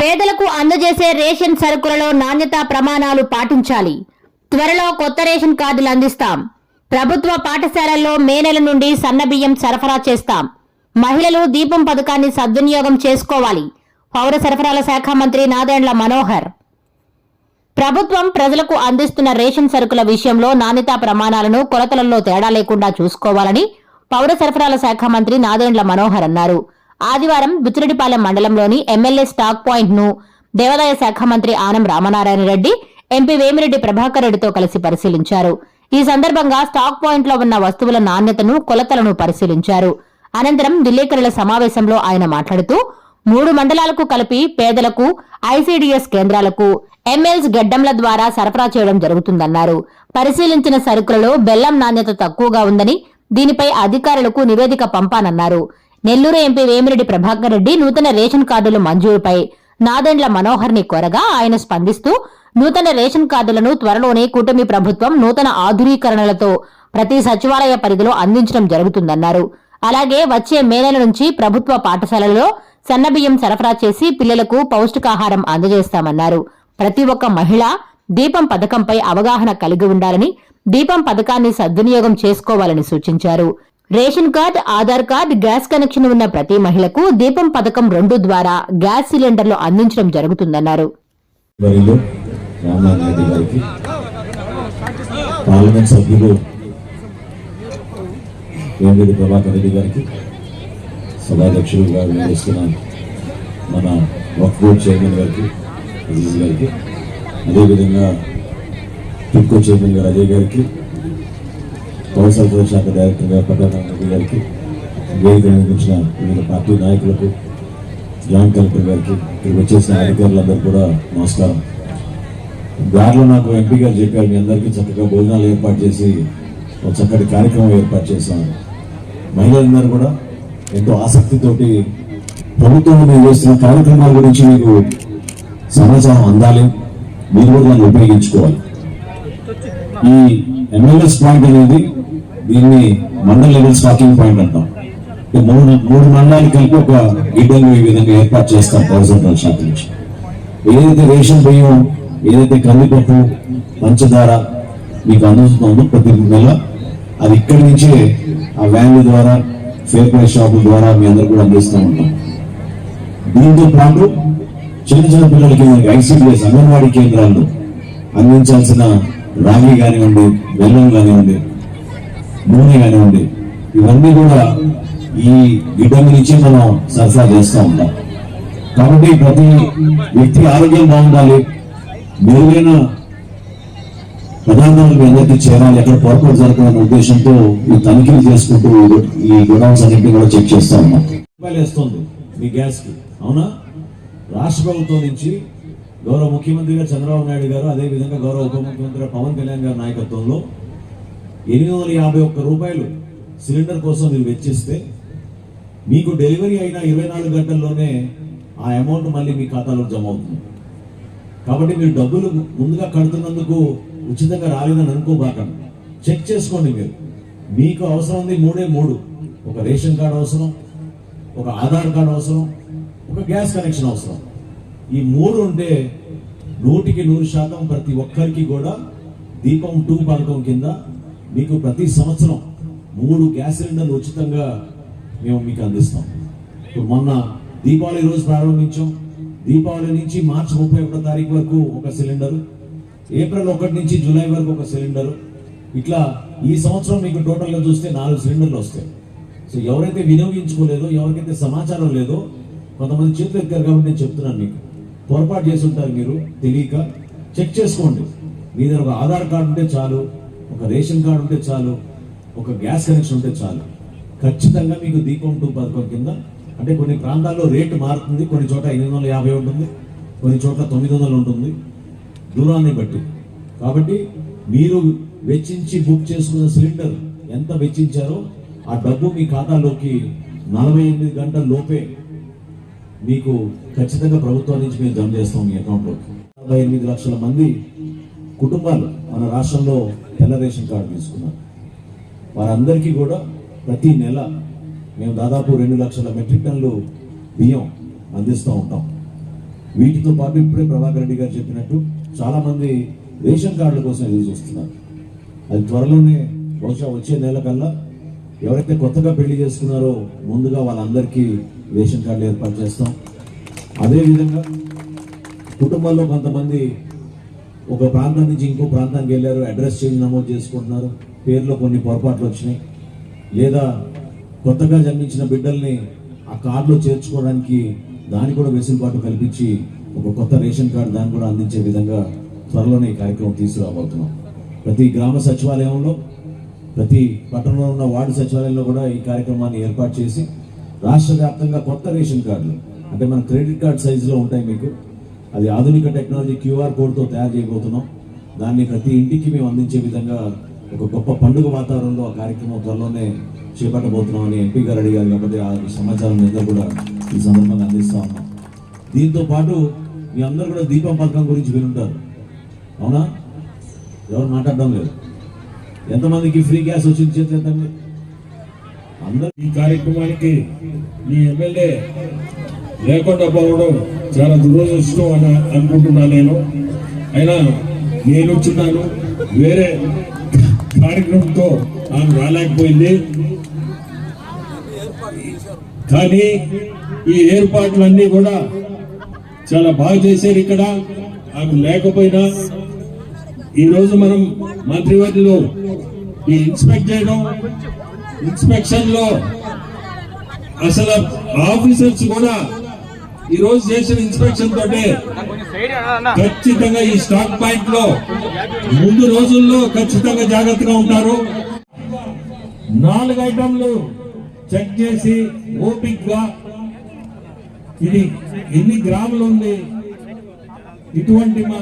పేదలకు అందజేసే రేషన్ సరుకులలో నాణ్యతా ప్రమాణాలు పాటించాలి. త్వరలో కొత్త రేషన్ కార్డులు అందిస్తాం. ప్రభుత్వ పాఠశాలల్లో మే నెల నుండి సన్నబియ్యం సరఫరా చేస్తాం. మహిళలు దీపం పథకాన్ని సద్వినియోగం చేసుకోవాలి. పౌర సరఫరాల శాఖ మంత్రి నాదెండ్ల మనోహర్. ప్రభుత్వం ప్రజలకు అందిస్తున్న రేషన్ సరుకుల విషయంలో నాణ్యతా ప్రమాణాలను కొలతలలో తేడా లేకుండా చూసుకోవాలని పౌర సరఫరాల శాఖ మంత్రి నాదెండ్ల మనోహర్ అన్నారు. ఆదివారం బుచ్చిరెడ్డిపాలెం మండలంలోని ఎమ్మెల్యే స్టాక్ పాయింట్ను దేవాదాయ శాఖ మంత్రి ఆనం రామనారాయణ రెడ్డి ఎంపీ వేమిరెడ్డి ప్రభాకర్ రెడ్డితో కలిసి పరిశీలించారు. ఈ సందర్భంగా స్టాక్ పాయింట్లో ఉన్న వస్తువుల నాణ్యతను కొలతలను పరిశీలించారు. అనంతరం విలేకరుల సమావేశంలో ఆయన మాట్లాడుతూ మూడు మండలాలకు కలిపి పేదలకు ఐసీడీఎస్ కేంద్రాలకు ఎంఎల్స్ గడ్డంల ద్వారా సరఫరా చేయడం జరుగుతుందన్నారు. పరిశీలించిన సరుకులలో బెల్లం నాణ్యత తక్కువగా ఉందని దీనిపై అధికారులకు నివేదిక పంపానన్నారు. నెల్లూరు ఎంపీ వేమిరెడ్డి ప్రభాకర్ రెడ్డి నూతన రేషన్ కార్డుల మంజూరుపై నాదెండ్ల మనోహర్ని కోరగా ఆయన స్పందిస్తూ నూతన రేషన్ కార్డులను త్వరలోనే కూటమి ప్రభుత్వం నూతన ఆధునీకరణలతో ప్రతి సచివాలయ పరిధిలో అందించడం జరుగుతుందన్నారు. అలాగే వచ్చే మే నెల నుంచి ప్రభుత్వ పాఠశాలలో సన్నబియ్యం సరఫరా చేసి పిల్లలకు పౌష్టికాహారం అందజేస్తామన్నారు. ప్రతి ఒక్క మహిళ దీపం పథకంపై అవగాహన కలిగి ఉండాలని దీపం పథకాన్ని సద్వినియోగం చేసుకోవాలని సూచించారు. Ration card Aadhaar card gas connection ఉన్న ప్రతి మహిళకు దీపం పథకం రెండు ద్వారా గ్యాస్ సిలిండర్లు అందించడం జరుగుతుందన్నారు. పార్లమెంట్ సభ్యులు వేమిరెడ్డి ప్రభాకర్ రెడ్డి గారికి సభాధ్యక్షులుగా మన వక్ఫ్ బోర్డ్ చైర్మన్ గారికి అజీజ్ గారికి అదేవిధంగా టిడ్కో చైర్మన్ గారు అజయ్ గారికి పౌర సరఫరా శాఖ డైరెక్టర్ గారు రెడ్డి గారికి వేదిక నిర్మించిన వివిధ పార్టీ నాయకులకు జాయింట్ కలెక్టర్ గారికి ఇక్కడికి వచ్చేసిన అధికారులందరూ కూడా నమస్కారం. దారిలో నాకు ఎంపీ గారు చెప్పారు మీ అందరికీ చక్కగా భోజనాలు ఏర్పాటు చేసి ఒక చక్కటి కార్యక్రమం ఏర్పాటు చేశాను. మహిళలందరూ కూడా ఎంతో ఆసక్తితోటి ప్రభుత్వం మీరు చేస్తున్న కార్యక్రమాల గురించి మీకు సమాచారం అందాలి. మీరు కూడా దాన్ని ఉపయోగించుకోవాలి. ఈ ఎంఎల్ఎస్ పాయింట్ అనేది దీన్ని మండల్ లెవెల్ స్టాకింగ్ పాయింట్ అంటాం. మూడు మూడు మండలాలు కలిపి ఒక గిడ్డంగు ఈ విధంగా ఏర్పాటు చేస్తాం పౌరసరఫరాల శాఖ నుంచి. ఏదైతే రేషన్ బియ్యం ఏదైతే కందిపప్పు పంచదార మీకు అందుతుందో ప్రతి నెల అది ఇక్కడి నుంచే ఆ వ్యాన్ల ద్వారా ఫేర్ ప్రైస్ షాపుల ద్వారా మీ అందరు కూడా అందిస్తూ ఉంటాం. దీంతో పాటు చిన్న చిన్న పిల్లలకి ఐసీబీఎస్ అంగన్వాడీ కేంద్రాల్లో అందించాల్సిన రాగి కానివ్వండి బెల్లం కానివ్వండి నూనె కానివ్వండి ఇవన్నీ కూడా ఈ గిడ్డం నుంచి మనం సరఫరా చేస్తూ ఉంటాం. కాబట్టి ప్రతి వ్యక్తి ఆరోగ్యం బాగుండాలి. మెరుగైన పదార్థాలు మీ అందరికీ చేరాలి. ఎక్కడ పొరపాటు జరగదన్న ఉద్దేశంతో ఈ తనిఖీలు చేసుకుంటూ ఈ గొ- అన్నింటినీ కూడా చెక్ చేస్తూ ఉన్నాం. రూపాయలు వేస్తుంది మీ గ్యాస్కి అవునా? రాష్ట్ర ప్రభుత్వం నుంచి గౌరవ ముఖ్యమంత్రి గారు చంద్రబాబు నాయుడు గారు అదే విధంగా గౌరవ ఉప ముఖ్యమంత్రి పవన్ కళ్యాణ్ గారి నాయకత్వంలో ఎనిమిది వందల యాభై ఒక్క రూపాయలు సిలిండర్ కోసం మీరు వెచ్చిస్తే మీకు డెలివరీ అయిన ఇరవై నాలుగు గంటల్లోనే ఆ అమౌంట్ మళ్ళీ మీ ఖాతాలో జమ అవుతుంది. కాబట్టి మీరు డబ్బులు ముందుగా కడుతున్నందుకు ఉచితంగా రాలేదని అనుకోబాకండి చెక్ చేసుకోండి మీరు. మీకు అవసరం ఉంది మూడే మూడు. ఒక రేషన్ కార్డు అవసరం ఒక ఆధార్ కార్డు అవసరం ఒక గ్యాస్ కనెక్షన్ అవసరం. ఈ మూడు ఉంటే నూటికి నూరు శాతం ప్రతి ఒక్కరికి కూడా దీపం టూ పథకం కింద మీకు ప్రతి సంవత్సరం మూడు గ్యాస్ సిలిండర్లు ఉచితంగా మేము మీకు అందిస్తాం. ఇప్పుడు మొన్న దీపావళి రోజు ప్రారంభించాం. దీపావళి నుంచి మార్చి ముప్పై ఒకటో తారీఖు వరకు ఒక సిలిండర్ ఏప్రిల్ ఒకటి నుంచి జూలై వరకు ఒక సిలిండర్. ఇట్లా ఈ సంవత్సరం మీకు టోటల్గా చూస్తే నాలుగు సిలిండర్లు వస్తాయి. సో ఎవరైతే వినియోగించుకోలేదో ఎవరికైతే సమాచారం లేదో కొంతమంది చేతులు ఎక్కారు కాబట్టి నేను చెప్తున్నాను మీకు. పొరపాటు చేసి ఉంటారు మీరు తెలియక చెక్ చేసుకోండి. మీ దగ్గర ఒక ఆధార్ కార్డు ఉంటే చాలు ఒక రేషన్ కార్డు ఉంటే చాలు ఒక గ్యాస్ కనెక్షన్ ఉంటే చాలు. ఖచ్చితంగా మీకు దీపం టూ పథకం కింద. అంటే కొన్ని ప్రాంతాల్లో రేటు మారుతుంది కొన్ని చోట ఎనిమిది వందల యాభై ఉంటుంది కొన్ని చోట్ల తొమ్మిది వందలు ఉంటుంది. దూరాన్ని బట్టి. కాబట్టి మీరు వెచ్చించి బుక్ చేసుకున్న సిలిండర్ ఎంత వెచ్చించారో ఆ డబ్బు మీ ఖాతాలోకి నలభై ఎనిమిది గంటల లోపే మీకు ఖచ్చితంగా ప్రభుత్వం నుంచి మేము జమ చేస్తాం మీ అకౌంట్లోకి. నలభై ఎనిమిది లక్షల మంది కుటుంబాలు మన రాష్ట్రంలో తెల్ల రేషన్ కార్డు తీసుకున్నారు వారందరికీ కూడా ప్రతి నెల మేము దాదాపు రెండు లక్షల మెట్రిక్ టన్లు బియ్యం అందిస్తూ ఉంటాం. వీటితో పాటు ఇప్పుడే ప్రభాకర్ రెడ్డి గారు చెప్పినట్టు చాలామంది రేషన్ కార్డుల కోసం ఎదురు చూస్తున్నారు. అది త్వరలోనే బహుశా వచ్చే నెల కల్లా ఎవరైతే కొత్తగా పెళ్ళి చేసుకున్నారో ముందుగా వాళ్ళందరికీ రేషన్ కార్డులు ఏర్పాటు చేస్తాం. అదేవిధంగా కుటుంబంలో కొంతమంది ఒక ప్రాంతం నుంచి ఇంకో ప్రాంతానికి వెళ్ళారు అడ్రస్ చేంజ్ నమోదు చేసుకుంటున్నారు. పేర్లో కొన్ని పొరపాట్లు వచ్చినాయి. లేదా కొత్తగా జన్మించిన బిడ్డల్ని ఆ కార్డులో చేర్చుకోవడానికి దానికి కూడా వెసులుబాటు కల్పించి ఒక కొత్త రేషన్ కార్డు దాన్ని కూడా అందించే విధంగా త్వరలోనే ఈ కార్యక్రమం తీసుకురాబోతున్నాం. ప్రతి గ్రామ సచివాలయంలో ప్రతి పట్టణంలో ఉన్న వార్డు సచివాలయంలో కూడా ఈ కార్యక్రమాన్ని ఏర్పాటు చేసి రాష్ట్ర వ్యాప్తంగా కొత్త రేషన్ కార్డులు అంటే మన క్రెడిట్ కార్డ్ సైజులో ఉంటాయి మీకు అది ఆధునిక టెక్నాలజీ క్యూఆర్ కోడ్తో తయారు చేయబోతున్నాం. దాన్ని ప్రతి ఇంటికి మేము అందించే విధంగా ఒక గొప్ప పండుగ వాతావరణంలో ఆ కార్యక్రమం త్వరలోనే చేపట్టబోతున్నామని ఎంపీ గారు అడిగారు కాబట్టి ఆ సమాచారం మీద కూడా ఈ సందర్భంగా అందిస్తా ఉన్నాం. దీంతో పాటు మీ అందరూ కూడా దీపం పథకం గురించి వినుంటారు. అవునా? ఎవరు మాట్లాడడం లేదు. ఎంతమందికి ఫ్రీ గ్యాస్ వచ్చింది చేతి అందరూ ఈ కార్యక్రమానికి మీ ఎమ్మెల్యే లేకుండా పోవడం చాలా దురదృష్టం అని అనుకుంటున్నా నేను. అయినా నేను వచ్చినాను వేరే కార్యక్రమంతో ఆమె రాలేకపోయింది. కానీ ఈ ఏర్పాట్లన్నీ కూడా చాలా బాగా చేశారు ఇక్కడ. ఆమె లేకపోయినా ఈరోజు మనం మంత్రివర్యులు ఈ ఇన్స్పెక్ట్ చేయడం ఇన్స్పెక్షన్లో అసలు ఆఫీసర్స్ కూడా ఈ రోజు చేసిన ఇన్స్పెక్షన్ తోటి ఖచ్చితంగా ఈ స్టాక్ పాయింట్లో ముందు రోజుల్లో ఖచ్చితంగా జాగ్రత్తగా ఉంటారు. నాలుగు ఐటమ్లు చెక్ చేసి ఓపిక్గా ఇది ఎన్ని గ్రాములు ఉంది? ఇటువంటి మా